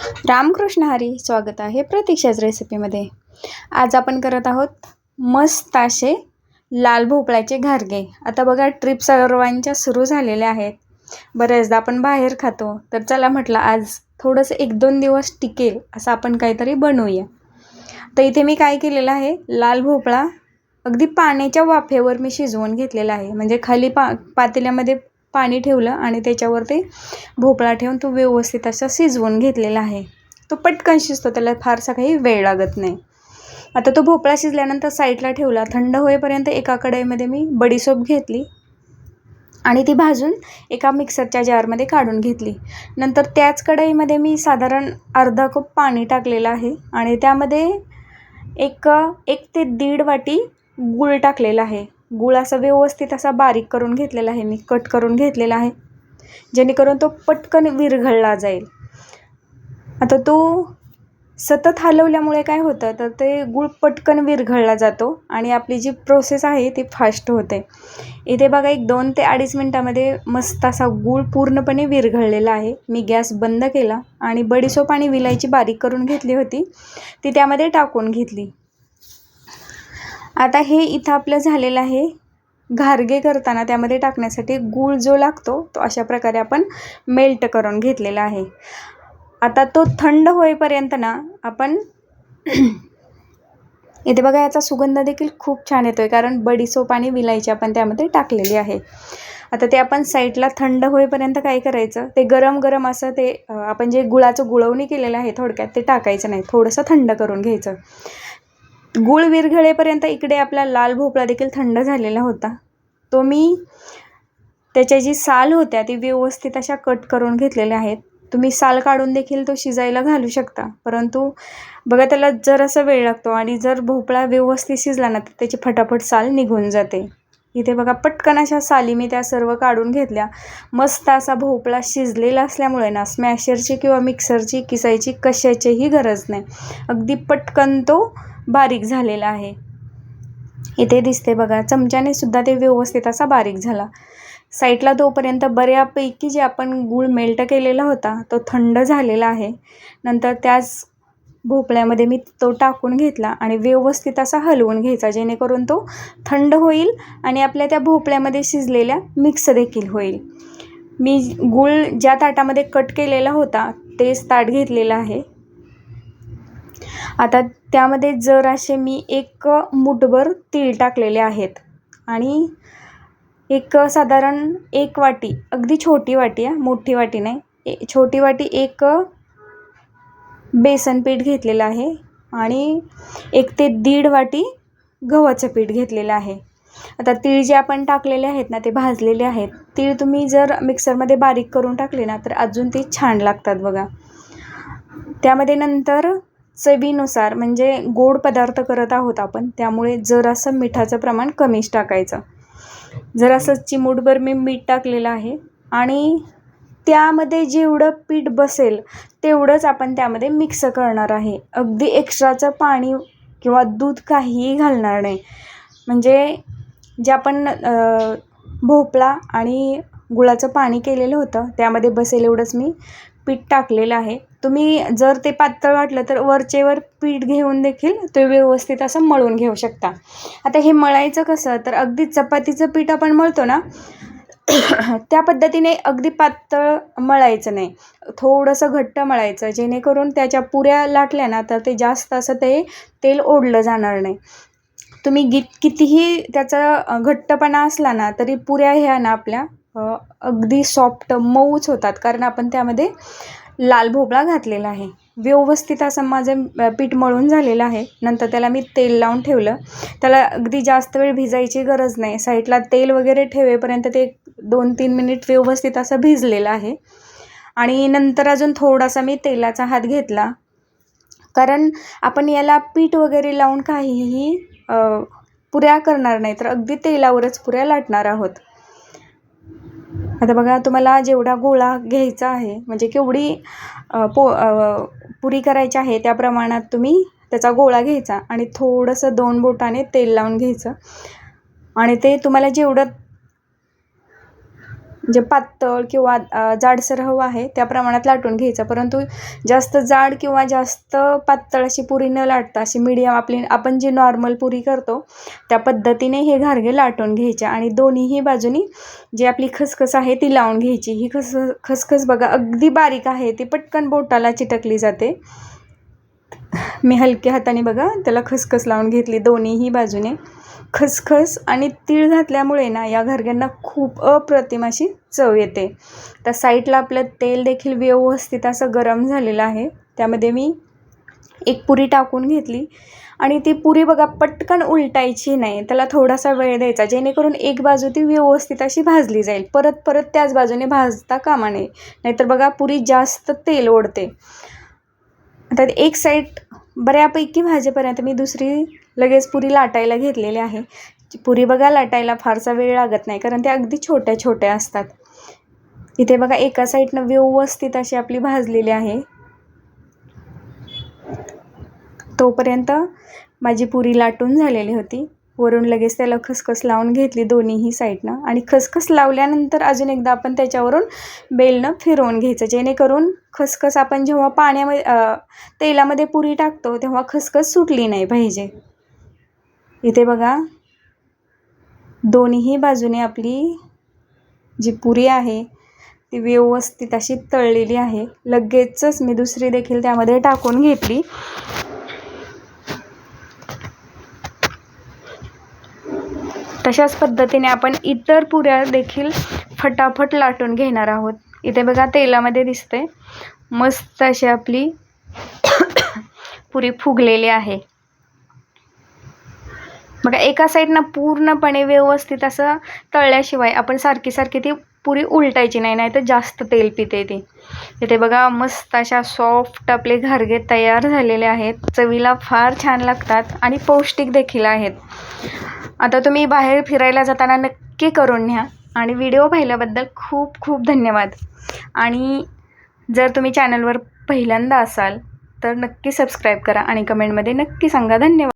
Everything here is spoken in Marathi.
रामकृष्ण हरी स्वागत आहे प्रतीक्षाच रेसिपीमध्ये. आज आपण करत आहोत मस्त असे लाल भोपळ्याचे घारगे. आता बघा ट्रिप सर्वांच्या सुरू झालेल्या आहेत. बऱ्याचदा आपण बाहेर खातो तर चला म्हटलं आज थोडंसं एक दोन दिवस टिकेल असं आपण काहीतरी बनवूया. तर इथे मी काय केलेलं आहे लाल भोपळा अगदी पाण्याच्या वाफेवर मी शिजवून घेतलेला आहे. म्हणजे खाली पा पातेल्यामध्ये पाणी ठेवलं आणि त्याच्यावर ते भोपळा ठेवून तो व्यवस्थित असा शिजवून घेतलेला आहे. तो पटकन शिजतो त्याला फारसा काही वेळ लागत नाही. आता तो भोपळा शिजल्यानंतर साईडला ठेवला. थंड होईपर्यंत एका कढईमध्ये मी बडीसोप घेतली आणि ती भाजून एका मिक्सरच्या जारमध्ये काढून घेतली. नंतर त्याच कढईमध्ये मी साधारण अर्धा कप पाणी टाकलेलं आहे आणि त्यामध्ये एक एक ते दीड वाटी गूळ टाकलेला आहे. गूळ असा व्यवस्थित असा बारीक करून घेतलेला आहे. मी कट करून घेतलेला आहे. जेणेकरून तो पटकन विरघळला जाईल. आता तो सतत हलवल्यामुळे काय होतं? तर ते गूळ पटकन विरघळला जातो आणि आपली जी प्रोसेस आहे ती फास्ट होते. इथे बघा एक दोन ते अडीच मिनटामध्ये मस्त असा गूळ पूर्णपणे विरघळलेला आहे. मी गॅस बंद केला आणि बडीसोप आणि विलायची बारीक करून घेतली होती. ती त्यामध्ये टाकून घेतली. आता हे इथं आपलं झालेलं आहे. घारगे करताना त्यामध्ये टाकण्यासाठी गूळ जो लागतो तो अशा प्रकारे आपण मेल्ट करून घेतलेला आहे. आता तो थंड होईपर्यंत ना आपण इथे बघा याचा सुगंध देखील खूप छान येतो आहे कारण बडीसोप आणि विलायची आपण त्यामध्ये टाकलेली आहे. आता ते आपण साईडला थंड होईपर्यंत काय करायचं ते गरम गरम असं ते आपण जे गुळाचं गुळवणी केलेलं आहे थोडक्यात ते टाकायचं नाही थोडंसं थंड करून घ्यायचं. गूळ विरघळेपर्यंत इकडे आपला लाल भोपळा देखील थंड झालेला होता. तो मी त्याच्या जी साल होत्या ती व्यवस्थित अशा कट करून घेतलेल्या आहेत. तुम्ही साल काढून देखील तो शिजायला घालू शकता. परंतु बघा त्याला जर असा वेळ लागतो आणि जर भोपळा व्यवस्थित शिजला ना तर त्याची फटाफट साल निघून जाते. इथे बघा पटकन अशा साली मी त्या सर्व काढून घेतल्या. मस्त असा भोपळा शिजलेला असल्यामुळे ना स्मॅशरची किंवा मिक्सरची किसायची कशाचीही गरज नाही. अगदी पटकन तो बारीक झालेला आहे. इथे दिसते बघा चमच्याने सुद्धा ते व्यवस्थित असा बारीक झाला. साईडला तोपर्यंत बऱ्यापैकी जे आपण गूळ मेल्ट केलेला होता तो थंड झालेला आहे. नंतर त्याच भोपळ्यामध्ये मी तो टाकून घेतला आणि व्यवस्थित असा हलवून घ्यायचा जेणेकरून तो थंड होईल आणि आपल्या त्या भोपळ्यामध्ये शिजलेल्या मिक्स देखील होईल. मी गूळ ज्या ताटामध्ये कट केलेला होता तेच ताट घेतलेलं आहे. आता त्यामध्ये जर असे मी एक मुठभर तीळ टाकलेले आहेत आणि एक साधारण एक वाटी अगदी छोटी वाटी आहे मोठी वाटी नाही ए छोटी वाटी एक बेसन पीठ घेतलेलं आहे आणि एक ते दीड वाटी गव्हाचं पीठ घेतलेलं आहे. आता तीळ जे आपण टाकलेले आहेत ना ते भाजलेले आहेत तीळ तुम्ही जर मिक्सरमध्ये बारीक करून टाकले ना तर अजून ते छान लागतात बघा. त्यामध्ये नंतर चवीनुसार म्हणजे गोड पदार्थ करत आहोत आपण त्यामुळे जरासं मिठाचं प्रमाण कमीच टाकायचं. जरासं चिमूटभर मी मीठ टाकलेलं आहे आणि त्यामध्ये जेवढं पीठ बसेल तेवढंच आपण त्यामध्ये मिक्स करणार आहे. अगदी एक्स्ट्राचं पाणी किंवा दूध काहीही घालणार नाही. म्हणजे जे आपण भोपळा आणि गुळाचं पाणी केलेलं होतं त्यामध्ये बसेल एवढंच मी. पीठ टाकलेलं आहे. तुम्ही जर ते पातळ वाटलं तर वरचेवर पीठ घेऊन देखील ते व्यवस्थित असं मळून घेऊ शकता. आता हे मळायचं कसं? तर अगदी चपातीचं पीठ आपण मळतो ना त्या पद्धतीने अगदी पातळ मळायचं नाही. थोडंसं घट्ट मळायचं जेणेकरून त्याच्या पुऱ्या लाटल्या ना तर ते जास्त असं ते तेल ओढलं जाणार नाही. तुम्ही गीत कितीही त्याचा घट्टपणा असला ना तरी पुऱ्या ह्या ना आपल्या अगदी सॉफ्ट मऊच होतात. कारण आपण त्यामध्ये लाल भोपळा घातलेला आहे. व्यवस्थित असं माझं पीठ मळून झालेलं आहे. नंतर त्याला मी तेल लावून ठेवलं. त्याला अगदी जास्त वेळ भिजायची गरज नाही. साईडला तेल वगैरे ठेवेपर्यंत ते दोन तीन मिनिट व्यवस्थित असं भिजलेलं आहे. आणि नंतर अजून थोडासा मी तेलाचा हात घेतला. कारण आपण याला पीठ वगैरे लावून काहीही पुऱ्या करणार नाही. तर अगदी तेलावरच पुऱ्या लाटणार आहोत. आता बघा तुम्हाला जेवढा गोळा घ्यायचा आहे म्हणजे केवढी पो पुरी करायची आहे त्या प्रमाणात तुम्ही त्याचा गोळा घ्यायचा आणि थोडंसं दोन बोटाने तेल लावून घ्यायचं. आणि ते तुम्हाला जेवढं जे पातळ किंवा जाडसर हवं आहे त्या प्रमाणात लाटून घ्यायचं. परंतु जास्त जाड किंवा जास्त पातळ अशी पुरी न लाटता अशी मीडियम आपली आपण जी नॉर्मल पुरी करतो त्या पद्धतीने हे घारगे लाटून घ्यायचे आणि दोन्हीही बाजूनी जी आपली खसखस आहे ती लावून घ्यायची. ही खस खसखस बघा अगदी बारीक आहे ती पटकन बोटाला चिटकली जाते. मी हलक्या हाताने बघा त्याला खसखस लावून घेतली दोन्हीही बाजूने. खसखस आणि तीळ घातल्यामुळे ना या घरग्यांना खूप अप्रतिम अशी चव येते. तर साईडला आपलं तेल देखील व्यवस्थित असं गरम झालेलं आहे. त्यामध्ये मी एक पुरी टाकून घेतली. आणि ती पुरी बघा पटकन उलटायची नाही. त्याला थोडासा वेळ द्यायचा जेणेकरून एक बाजू ती व्यवस्थित अशी भाजली जाईल. परत परत त्याच बाजूने भाजता कामा नये. नाहीतर बघा पुरी जास्त तेल ओढते. आता एक साईड बऱ्यापैकी भाजेपर्यंत मी दुसरी लगेच पुरी लाटायला घेतलेली आहे. पुरी बघा लाटायला फारसा वेळ लागत नाही कारण त्या अगदी छोट्या छोट्या असतात. इथे बघा एका साईडनं व्यवस्थित अशी आपली भाजलेली आहे. तोपर्यंत माझी पुरी लाटून झालेली होती. वरून लगेच त्याला खसखस लावून घेतली दोन्हीही साईडनं. आणि खसखस लावल्यानंतर अजून एकदा आपण त्याच्यावरून बेलनं फिरवून घ्यायचं. जेणेकरून खसखस आपण जेव्हा पाण्यामध्ये तेलामध्ये पुरी टाकतो तेव्हा खसखस सुटली नाही पाहिजे. इथे बघा. दोन्ही बाजूने आपली जी पुरी आहे ती व्यवस्थित अशी तळलेली आहे. लगेचच मी दुसरी देखील त्यामध्ये टाकून घेतली. तशाच पद्धतीने आपण इतर पुऱ्या देखील फटाफट लाटून घेणार आहोत. इथे बघा तेलामध्ये दिसते मस्त अशी आपली पुरी फुगलेली आहे. बघा एका साईडनं पूर्णपणे व्यवस्थित असं तळल्याशिवाय आपण सारखी सारखी ती पुरी उलटायची नाही नाही तर जास्त तेल पिते ती. इथे बघा मस्त अशा सॉफ्ट आपले घारगे तयार झालेले आहेत. चवीला फार छान लागतात आणि पौष्टिक देखील आहेत. आता तुम्ही बाहेर फिरायला जाताना नक्की करून घ्या. आणि व्हिडिओ पाहिल्याबद्दल खूप खूप धन्यवाद. आणि जर तुम्ही चॅनलवर पहिल्यांदा असाल तर नक्की सबस्क्राईब करा आणि कमेंटमध्ये नक्की सांगा. धन्यवाद.